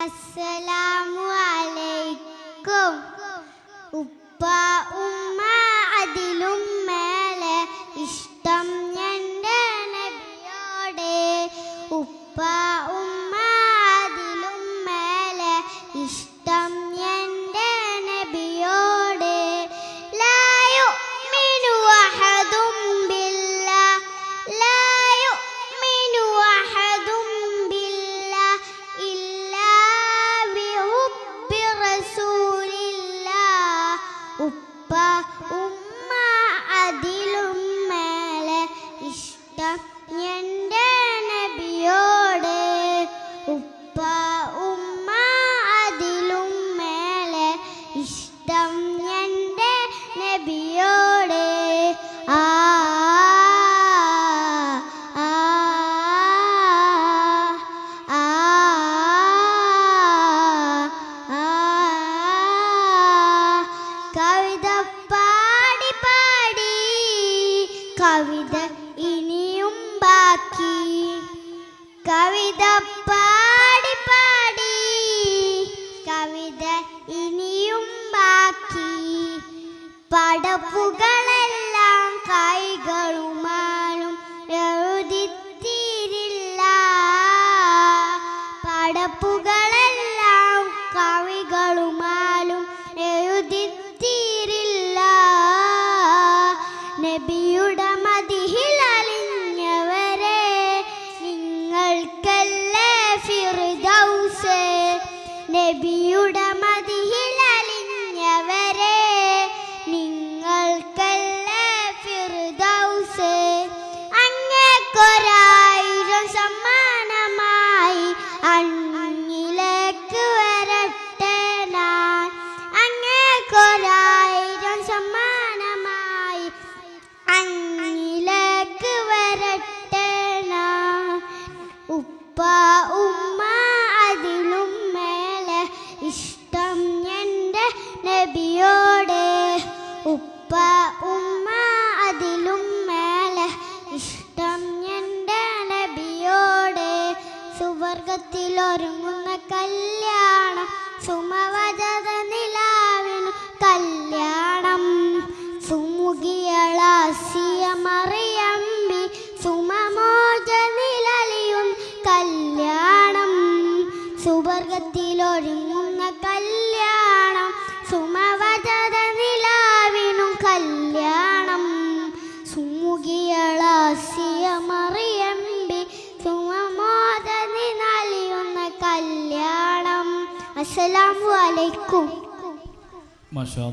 അസ്സലാമു അലൈക്കും ഉപ്പ ഉമ്മ ഇഷ്ടം എന്റെ നബിയോടെ ഉപ്പ ഉപ്പ ഉമ്മ അതിലും മേലെ ഇഷ്ടം എന്റെ നബിയോട്. ഉപ്പ ഉമ്മ അതിലും മേലെ ഇഷ്ടം എന്റെ നബിയോട്. ആ. കവിത ബാക്കി നബിയുടെ മതിഹിൽ സുവർഗത്തിൽ ഒരുങ്ങുന്ന കല്യാണം സുമവജത നിലാവിനു കല്യാണം. സുമുഖിയളാസിയ മറിയമ്പി സുമമോജ നിലലിയും കല്യാണം. സുവർഗത്തിലൊരുങ്ങുന്ന കല്യാണം സുമവജത അസ്സലാമു അലൈക്കും. മാഷാ